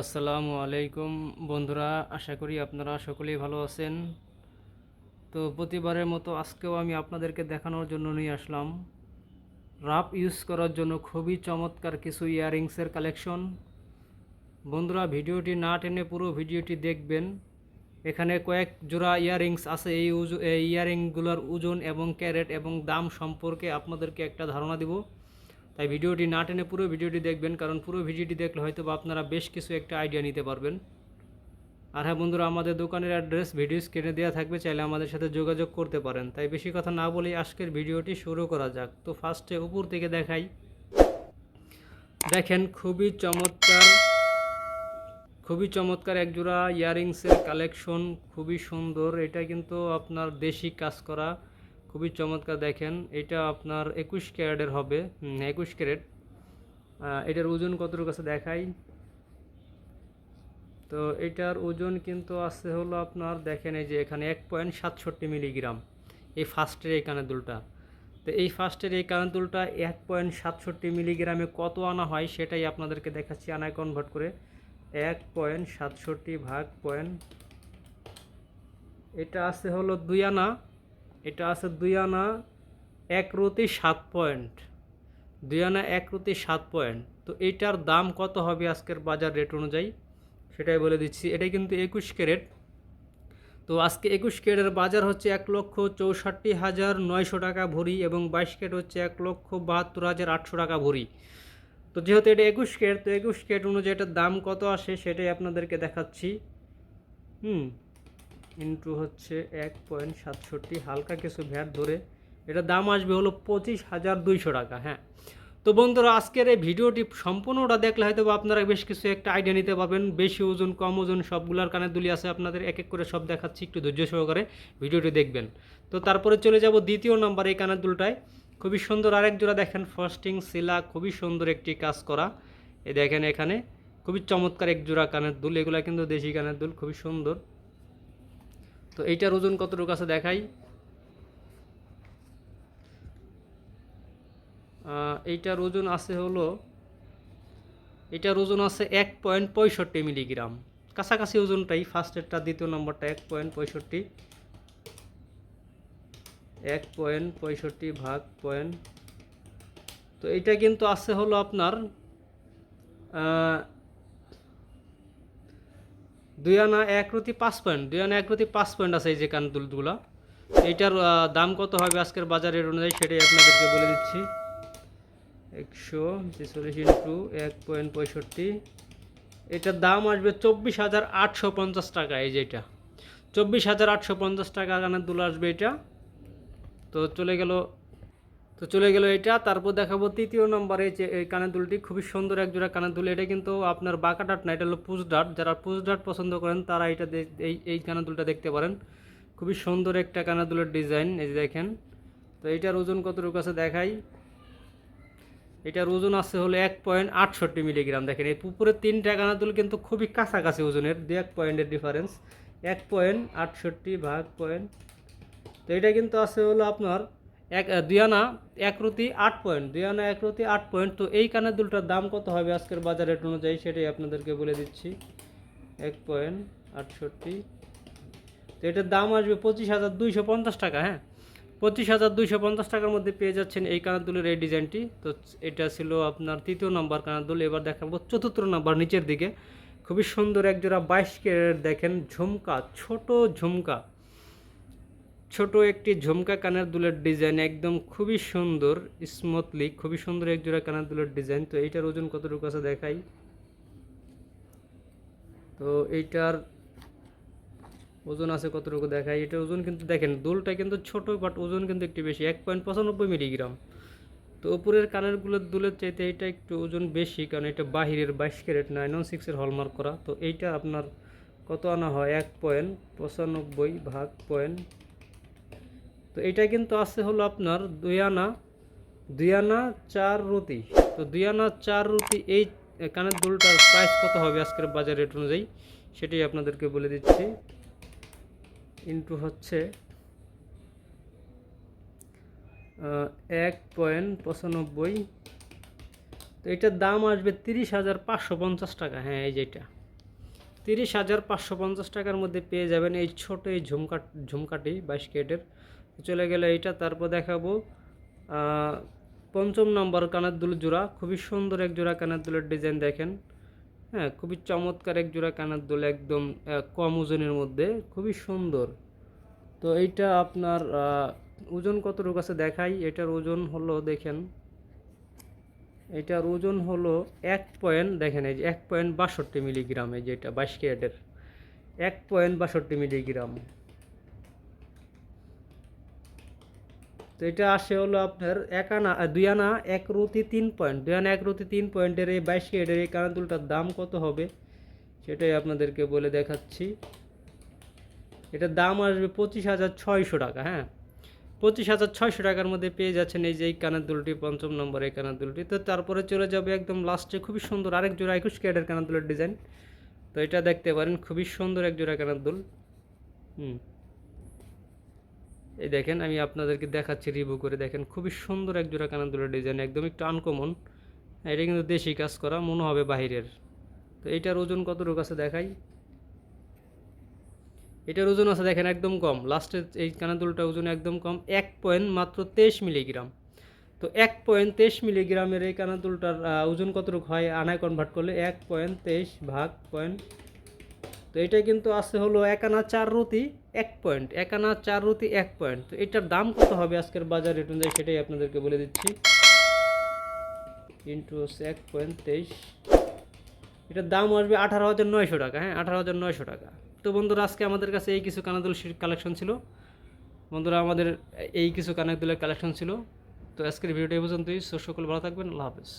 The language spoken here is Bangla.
আসসালামু আলাইকুম বন্ধুরা, আশা করি আপনারা সকলেই ভালো আছেন। তো প্রতিবারের মতো আজকেও আমি আপনাদেরকে দেখানোর জন্য নিয়ে আসলাম। রাপ ইউজ করার জন্য খুবই চমৎকার কিছু ইয়াররিংসের কালেকশন বন্ধুরা, ভিডিওটি না টেনে পুরো ভিডিওটি দেখবেন। এখানে কয়েক জোড়া ইয়াররিংস আছে এই এই ইয়াররিংগুলোর ওজন এবং ক্যারেট এবং দাম সম্পর্কে আপনাদেরকে একটা ধারণা দিব। তাই ভিডিওটি না টেনে পুরো ভিডিওটি দেখবেন, কারণ পুরো ভিডিওটি দেখলে হয়তো আপনারা বেশ কিছু একটা আইডিয়া নিতে পারবেন। আর হ্যাঁ বন্ধুরা, আমাদের দোকানের অ্যাড্রেস ভিডিও স্ক্রিনে দেওয়া থাকবে, চাইলে আমাদের সাথে যোগাযোগ করতে পারেন। তাই বেশি কথা না বলেই আজকের ভিডিওটি শুরু করা যাক। তো ফার্স্টে উপর থেকে দেখাই। দেখেন, খুবই চমৎকার খুবই চমৎকার একজোড়া ইয়াররিংসের কালেকশন খুবই সুন্দর। এটা কিন্তু আপনার দেশি কাজ করা। খুবই চমৎকার দেখেন, এটা আপনার একুশ ক্যারেটের হবে একুশ ক্যারেট। এটার ওজন কতটুকু আছে দেখাই। তো এটার ওজন কিন্তু আছে হলো আপনার, দেখেন এই যে এখানে এক পয়েন্ট সাতষট্টি মিলিগ্রাম, এই ফার্স্টের এই কানের দুলটা। তো এই ফার্স্টের এই কানের দুলটা এক পয়েন্ট সাতষট্টি মিলিগ্রামে কত আনা হয় সেটাই আপনাদেরকে দেখাচ্ছি আনায় কনভার্ট করে। এক পয়েন্ট সাতষট্টি ভাগ পয়েন্ট, এটা আছে হলো দুই আনা। এটা আছে দুই আনা এক রতি সাত পয়েন্ট। দুই আনা এক রতি সাত পয়েন্ট। তো এইটার দাম কত হবে আজকের বাজার রেট অনুযায়ী? সেটাই বলে দিচ্ছি। এটা কিন্তু একুশ ক্যারেট। তো আজকে একুশ ক্যারেটের বাজার হচ্ছে এক লক্ষ চৌষট্টি হাজার নয়শো টাকা ভরি এবং বাইশ ক্যারেট হচ্ছে এক লক্ষ বাহাত্তর হাজার আটশো টাকা ভরি। তো যেহেতু এটা একুশ ক্যারেট, তো একুশ ক্যারেট অনুযায়ী এটার দাম কত আসে সেটাই আপনাদেরকে দেখাচ্ছি। হুম। ইন্টু হচ্ছে এক পয়েন্ট সাতষট্টি, হালকা কিছু ভ্যাট ধরে এটা দাম আসবে হলো পঁচিশ হাজার দুইশো টাকা হ্যাঁ। তো বন্ধুরা, আজকের এই ভিডিওটি সম্পূর্ণটা দেখলে হয়তো আপনারা বেশ কিছু একটা আইডিয়া নিতে পারবেন। বেশি ওজন, কম ওজন সবগুলার কানে দুলি আছে, আপনাদের এক এক করে সব দেখাচ্ছি, একটু ধৈর্য সহকারে ভিডিওটি দেখবেন। তো তারপরে চলে যাব দ্বিতীয় নাম্বার এই কানের দুলটায়। খুবই সুন্দর আরেক জোড়া দেখেন ফার্স্টিং শিলা খুবই সুন্দর একটি কাজ করা। এই দেখেন এখানে খুবই চমৎকার এক জোড়া কানের দুল, এগুলা কিন্তু দেশি কানের দুল, খুবই সুন্দর। তো এইটার ওজন কতটুকু আছে দেখাই। এইটার ওজন আছে হলো এটার ওজন আছে এক পয়েন্ট পঁয়ষট্টি মিলিগ্রাম। কাছাকাছি ওজনটাই ফার্স্ট ফার্স্টেরটা দ্বিতীয় নম্বরটা, এক পয়েন্ট পঁয়ষট্টি। এক পয়েন্ট পঁয়ষট্টি ভাগ পয়েন্ট। তো এটা কিন্তু আছে হলো আপনার দুই আনা এক রতি পাঁচ পয়েন্ট দুই আনা এক রতি পাঁচ পয়েন্ট আছে এই যে কান দুলগুলা। এইটার দাম কত হবে আজকের বাজারের অনুযায়ী সেটাই আপনাদেরকে বলে দিচ্ছি। একশো ছেচল্লিশ ইন্টু এক পয়েন্ট পঁয়ষট্টি। এটার দাম আসবে চব্বিশ হাজার আটশো পঞ্চাশ টাকা এই যেটা চব্বিশ হাজার আটশো পঞ্চাশ টাকা কানের দুল আসবে এটা। তো চলে গেল তো চলে গেল এটা। তারপর দেখাবো তৃতীয় নম্বরে যে এই কানের দুলটি। খুবই সুন্দর এক জোড়া কানের দুল। এটা কিন্তু আপনার বাঁকা ডাট না, এটা হলো পুজ ডাট। যারা পুজ ডাট পছন্দ করেন, তারা এটা এই এই কানের দুলটা দেখতে পারেন। খুবই সুন্দর একটা কানের দুলের ডিজাইন, এই যে দেখেন। তো এইটার ওজন কতটুকু আছে দেখাই। এটার ওজন আছে হলো এক পয়েন্ট আটষট্টি মিলিগ্রাম। দেখেন, এই পুকুরের তিনটা কানের দুল কিন্তু খুবই কাছাকাছি ওজনের, দু এক পয়েন্টের ডিফারেন্স এক পয়েন্ট আটষট্টি ভাগ পয়েন্ট। তো এটা কিন্তু আছে হলো আপনার এক দুই আনা এক রতি আট পয়েন্ট দুই আনা এক রতি আট পয়েন্ট তো এই কানের দুলটার দাম কত হবে আজকের বাজার রেট অনুযায়ী সেটাই আপনাদেরকে বলে দিচ্ছি। এক পয়েন্ট আটষট্টি। তো এটার দাম আসবে পঁচিশ হাজার দুইশো পঞ্চাশ টাকা হ্যাঁ? পঁচিশ হাজার দুইশো পঞ্চাশ টাকার মধ্যে পেয়ে যাচ্ছেন এই কানের দুলের এই ডিজাইনটি। তো এটা ছিল আপনার তৃতীয় নম্বর কানের দুল। এবার দেখাবো চতুর্থ নম্বর নিচের দিকে। খুবই সুন্দর একজোড়া বাইশ ক্যারেট দেখেন, ঝুমকা, ছোট ঝুমকা। ছোট একটি ঝুমকা কানের দুলের ডিজাইন একদম খুবই সুন্দর স্মুথলি খুবই সুন্দর এক জোড়া কানের দুলের ডিজাইন। তো এইটার ওজন কতটুকু আছে দেখাই। তো এইটার ওজন আছে কতটুকু দেখাই। এটার ওজন কিন্তু দেখেন, দুলটা কিন্তু ছোট বাট ওজন কিন্তু একটু বেশি, এক পয়েন্ট পঁচানব্বই মিলিগ্রাম তো উপরের কানেরগুলোর দুলের চাইতে এটা একটু ওজন বেশি, কারণ এটা বাহিরের বাইশ ক্যারেট নাইন ওয়ান সিক্সের হলমার্ক করা। তো এইটা আপনার কত আনা হয়? এক পয়েন্ট পঁচানব্বই ভাগ পয়েন্ট তো এটা কিন্তু আছে হলো আপনার দুই আনা দুই আনা, চার রুটি। তো দুই আনা, চার রুটি, এই কানের দুলটার প্রাইস কত হবে আজকের বাজার রেট অনুযায়ী? সেটাই আপনাদেরকে বলে দিচ্ছি। ইন্টু হচ্ছে এক পয়েন্ট পঁচানব্বই। তো এটার দাম আসবে তিরিশ হাজার পাঁচশো পঞ্চাশ টাকা। হ্যাঁ এই যেটা তিরিশ হাজার পাঁচশো পঞ্চাশ টাকার মধ্যে পেয়ে যাবেন এই ছোট এই ঝুমকা ঝুমকাটি, বাইশ কেটের চলে গেলে এইটা, তারপর দেখাবো পঞ্চম নম্বর কানের দুল জোড়া। খুবই সুন্দর এক জোড়া কানের দুলের ডিজাইন দেখেন। হ্যাঁ খুবই চমৎকার এক জোড়া কানের দুল একদম কম ওজনের মধ্যে, খুবই সুন্দর। তো এইটা আপনার ওজন কতটুকু আছে দেখাই। এটার ওজন হলো, দেখেন, এটার ওজন হলো এক পয়েন্ট, দেখেন, এই যে এক পয়েন্ট বাষট্টি মিলিগ্রাম, এই যেটা বাইশ ক্যারেটের। এক পয়েন্ট বাষট্টি মিলিগ্রাম। তো এটা আসে হলো আপনার এক আনা দুই আনা, এক রুতি তিন পয়েন্ট দুই আনা, এক রুতি তিন পয়েন্টের এই বাইশ কেডের এই কানাদুলটার দাম কত হবে? সেটাই আপনাদেরকে বলে দেখাচ্ছি। এটার দাম আসবে পঁচিশ হাজার ছয়শো টাকা হ্যাঁ? পঁচিশ হাজার ছয়শো টাকার মধ্যে পেয়ে যাচ্ছেন এই যে এই কানের দুলটি, পঞ্চম নম্বর এই কানের দুলটি। তো তারপরে চলে যাবে একদম লাস্টে, খুবই সুন্দর আরেক জোড়া একুশ ক্যারেটের কানের দুলের ডিজাইন। তো এটা দেখতে পারেন, খুবই সুন্দর এক জোড়া কানের দুল। হুম। এই দেখেন, আমি আপনাদেরকে দেখাচ্ছি রিভিউ করে দেখেন। খুবই সুন্দর এক জোড়া কানের দুলের ডিজাইন একদম একটু আনকমন এটা কিন্তু দেশি কাজ করা, মনে হবে বাহিরের। তো এইটার ওজন কতটুকু আছে দেখাই? এটার ওজন আছে দেখেন একদম কম। লাস্টের এই কানাদুলটা ওজন একদম কম, এক পয়েন্ট মাত্র তেইশ মিলিগ্রাম তো এক পয়েন্ট তেইশ মিলিগ্রামের এই কানাদুলটার ওজন কতটুকু হয়? আনায় কনভার্ট করলে এক পয়েন্ট তেইশ ভাগ পয়েন্ট তো এটা কিন্তু আছে হলো এক আনা চার রুতি এক পয়েন্ট এক আনা চার রুতি এক পয়েন্ট তো এটার দাম কত হবে আজকের বাজার রেট অনুযায়ী সেটাই আপনাদেরকে বলে দিচ্ছি। ইন্টু এক পয়েন্ট তেইশ। এটার দাম আসবে আঠারো হাজার নয়শো টাকা হ্যাঁ আঠারো হাজার নয়শো টাকা। তো বন্ধুরা, আজকে আমাদের কাছে এই কিছু কানাদুল কালেকশন ছিল। বন্ধুরা, আমাদের এই কিছু কানাদুলের কালেকশন ছিল। তো আজকের ভিডিওটা এই পর্যন্তই। সকল ভালো থাকবেন। আল্লাহ হাফেজ।